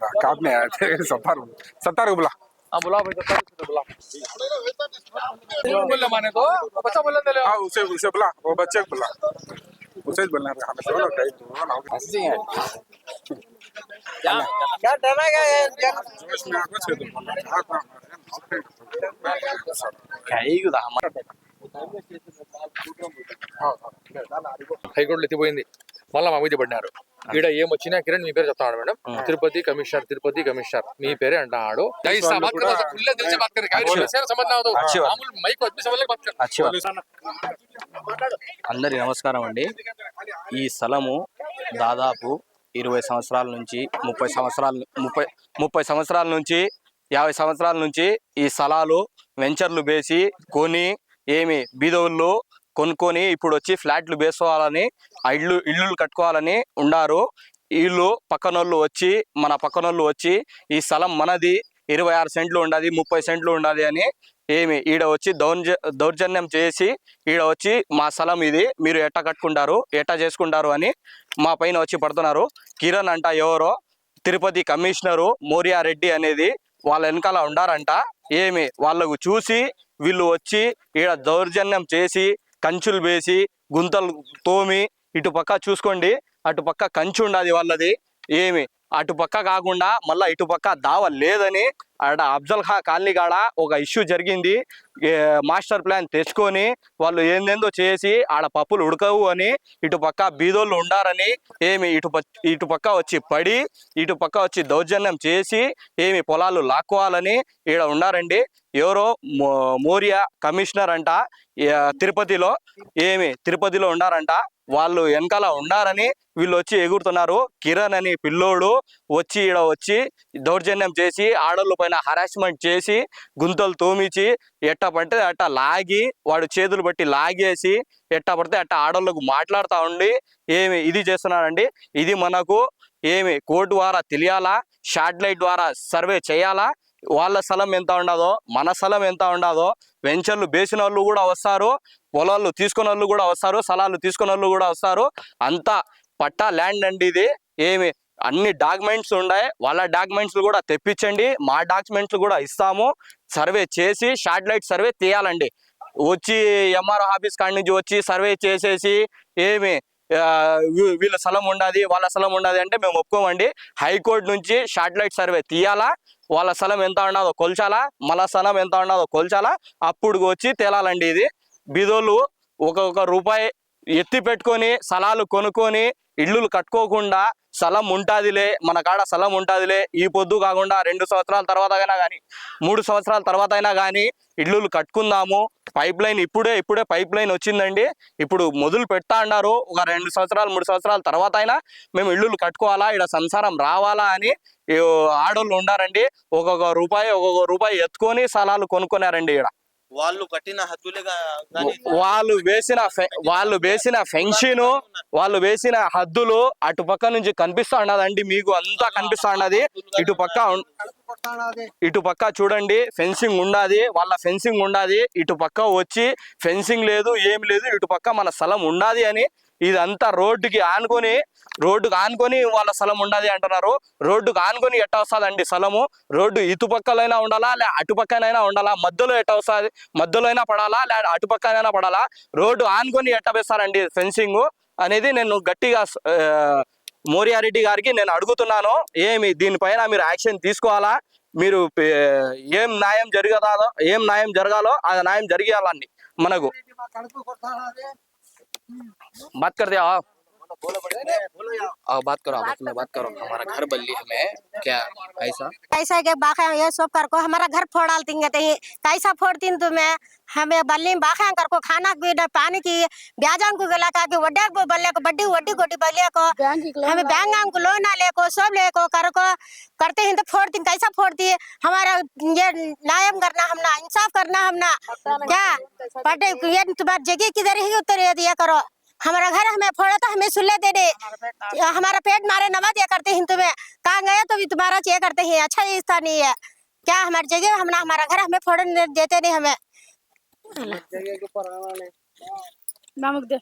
जरा काम में आए थे सत्तर सत्तर को बुला हाँ बुला भाई तो कर बुला बोल माने तो वो बच्चा बोलने दे ले हाँ उसे उसे बुला वो बच्चे को बुला उसे ही बोलना है हमें दोनों कहीं दोनों हंसी है क्या डरा गया है जोश में आगो छे दो हाँ हाँ హైకోర్టులో ఎత్తిపోయింది మళ్ళీ మా మీద పడినారు ఈడ ఏమొచ్చినా కిరణ్ మీ పేరు చెప్తాడు madam. Tirupati commissioner Tirupati commissioner మీ పేరే అంటాడు అందరి నమస్కారం అండి. ఈ స్థలము దాదాపు ఇరవై సంవత్సరాల నుంచి ముప్పై సంవత్సరాల ముప్పై ముప్పై సంవత్సరాల నుంచి యాభై సంవత్సరాల నుంచి ఈ స్థలాలు వెంచర్లు వేసి కొని ఏమి బీదవుళ్ళు కొనుక్కొని ఇప్పుడు వచ్చి ఫ్లాట్లు వేసుకోవాలని ఆ ఇల్లు ఇల్లులు కట్టుకోవాలని ఉండారు. వీళ్ళు పక్కనోళ్ళు వచ్చి మన పక్కనోళ్ళు వచ్చి ఈ స్థలం మనది ఇరవై ఆరు సెంట్లు ఉండదు ముప్పై సెంట్లు ఉండదు అని ఏమి ఈడ వచ్చి దౌర్జ దౌర్జన్యం చేసి ఈడ వచ్చి మా స్థలం ఇది మీరు ఎట్ట కట్టుకుంటారు ఎట్ట చేసుకుంటారు అని మా పైన వచ్చి పడుతున్నారు. కిరణ్ అంట ఎవరో తిరుపతి కమిషనరు మోరియారెడ్డి అనేది వాళ్ళ వెనకాల ఉండారంట. ఏమి వాళ్ళకు చూసి వీళ్ళు వచ్చి ఈడ దౌర్జన్యం చేసి కంచులు వేసి గుంతలు తోమి ఇటు పక్క చూసుకోండి. అటు పక్క కంచు ఉండదు వాళ్ళది. ఏమి? అటు పక్క కాకుండా మళ్ళీ ఇటు పక్క దావ లేదని ఆడ అఫ్జల్ ఖా కాలనీ కాడ ఒక ఇష్యూ జరిగింది. మాస్టర్ ప్లాన్ తెచ్చుకొని వాళ్ళు ఏందేందో చేసి ఆడ పప్పులు ఉడకవు అని ఇటు పక్క బీదోళ్ళు ఉండారని ఏమి ఇటు ప- ఇటు పక్క వచ్చి పడి ఇటు పక్క వచ్చి దౌర్జన్యం చేసి ఏమి పొలాలు లాక్కోవాలని ఈడ ఉండారండి. ఎవరో మో- మోరియా కమిషనర్ అంట తిరుపతిలో ఏమి తిరుపతిలో ఉండారంట. వాళ్ళు వెనకాల ఉన్నారని వీళ్ళు వచ్చి ఎగురుతున్నారు. కిరణ్ అని పిల్లోడు వచ్చి ఈడ వచ్చి దౌర్జన్యం చేసి ఆడోళ్ళ పైన హరాస్మెంట్ చేసి గుంతలు తోమిచి ఎట్ట పడితే అట్ట లాగి వాడు చేతులు బట్టి లాగేసి ఎట్ట పడితే అట్ట ఆడోళ్ళకు మాట్లాడుతూ ఉండి ఏమి ఇది చేస్తున్నారండి? ఇది మనకు ఏమి కోర్టు ద్వారా తెలియాలా? షాటిలైట్ ద్వారా సర్వే చేయాలా? వాళ్ళ స్థలం ఎంత ఉండదో మన స్థలం ఎంత ఉండదో వెంచర్లు వేసిన వాళ్ళు కూడా వస్తారు పొలాలు తీసుకున్న వాళ్ళు కూడా వస్తారు స్థలాలు తీసుకున్న వాళ్ళు కూడా వస్తారు. అంతా పట్టా ల్యాండ్ అండి ఇది. ఏమి అన్ని డాక్యుమెంట్స్ ఉన్నాయి వాళ్ళ డాక్యుమెంట్స్ కూడా తెప్పించండి. మా డాక్యుమెంట్స్ కూడా ఇస్తాము. సర్వే చేసి శాటిలైట్ సర్వే తీయాలండి. వచ్చి ఎంఆర్ఓ ఆఫీస్ కాడి నుంచి వచ్చి సర్వే చేసేసి ఏమి వీళ్ళ స్థలం ఉండాది వాళ్ళ స్థలం ఉండాది అంటే మేము ఒప్పుకోమండి. హైకోర్టు నుంచి శాటిలైట్ సర్వే తీయాలా వాళ్ళ స్థలం ఎంత ఉన్నదో కొల్చాలా మళ్ళా స్థలం ఎంత ఉన్నదో కొల్చాలా అప్పుడు వచ్చి తేలాలండి ఇది. బీదోళ్ళు ఒక్కొక్క రూపాయి ఎత్తి పెట్టుకొని స్థలాలు కొనుక్కొని ఇల్లులు కట్టుకోకుండా స్థలం ఉంటాదిలే మన కాడ స్థలం ఉంటాదిలే ఈ పొద్దు కాకుండా రెండు సంవత్సరాల తర్వాత అయినా కానీ మూడు సంవత్సరాల తర్వాత అయినా కానీ ఇల్లులు కట్టుకుందాము. పైప్ లైన్ ఇప్పుడే ఇప్పుడే పైప్ లైన్ వచ్చిందండి. ఇప్పుడు మొదలు పెడతా అన్నారు. ఒక రెండు సంవత్సరాలు మూడు సంవత్సరాల తర్వాత అయినా మేము ఇల్లులు కట్టుకోవాలా ఇక్కడ సంసారం రావాలా అని ఆడోళ్ళు ఉండారండి. ఒక్కొక్క రూపాయి ఒక్కొక్క రూపాయి ఎత్తుకొని స్థలాలు కొనుక్కున్నారండి ఇక్కడ వాళ్ళు కట్టిన హద్దులే గా- గాని వాళ్ళు వేసిన వాళ్ళు వేసిన ఫెన్షన్ వాళ్ళు వేసిన హద్దులు అటు పక్క నుంచి కనిపిస్తా ఉన్నదండి మీకు అంతా కనిపిస్తా ఉన్నది ఇటు పక్క ఇటు పక్క చూడండి ఫెన్సింగ్ ఉండాది వాళ్ళ ఫెన్సింగ్ ఉండాది ఇటు పక్క వచ్చి ఫెన్సింగ్ లేదు ఏం లేదు ఇటు పక్క మన స్థలం ఉండాది అని ఇదంతా రోడ్డుకి ఆనుకొని రోడ్డుకి ఆనుకొని వాళ్ళ స్థలం ఉండాది అంటున్నారు. రోడ్డుకి ఆనుకొని ఎట్ట వస్తుందండి స్థలము? రోడ్డు ఇటుపక్కలైనా ఉండాలా లే అటుపక్కనైనా ఉండాలా? మధ్యలో ఎట్ట వస్తుంది? మధ్యలో అయినా పడాలా లే అటుపక్కనైనా పడాలా? రోడ్డు ఆనుకొని ఎట్ట వేస్తారండి ఫెన్సింగ్ అనేది నేను గట్టిగా మోరియారెడ్డి గారికి నేను అడుగుతున్నాను. ఏమి దీనిపైన మీరు యాక్షన్ తీసుకోవాలా? మీరు ఏం న్యాయం జరగదాలో ఏం న్యాయం జరగాలో ఆ న్యాయం జరిగేయాలండి మనకు. मत कर दे आप आओ बात करो आप बात करो हमारा घर बल्ली हमें क्या? ऐसा कैसा? के बाखा ये सब कर को हमारा घर फोड़ाल तिंगे ते कैसा फोड़तीन तुम्हें? हमें बल्ली में बाखा कर को खाना की पानी की ब्याजान को गला का के वड्डा को बल्ले को बड्डी वड्डी गोटी बल्ले को हमें बैंक को लोन ले को सब ले को कर को करते हैं तो फोड़ती कैसा फोड़ती है? हमारा ये न्यायम करना हमना इंसाफ करना हमना क्या? पटे ये तुम्हारी जगह किधर ही उतर ये करो। हमारा घर हमें फोड़ा तो हमें सुल्ले दे दे। हमारा पेट मारे नवा दिया करते हैं तुम्हें। कहा गए तो भी तुम्हारा ये करते हैं। अच्छा ये स्थान नहीं है। क्या हमारी जगह हम हमारा घर हमें फोड़ने देते नहीं हमें। नमक दे।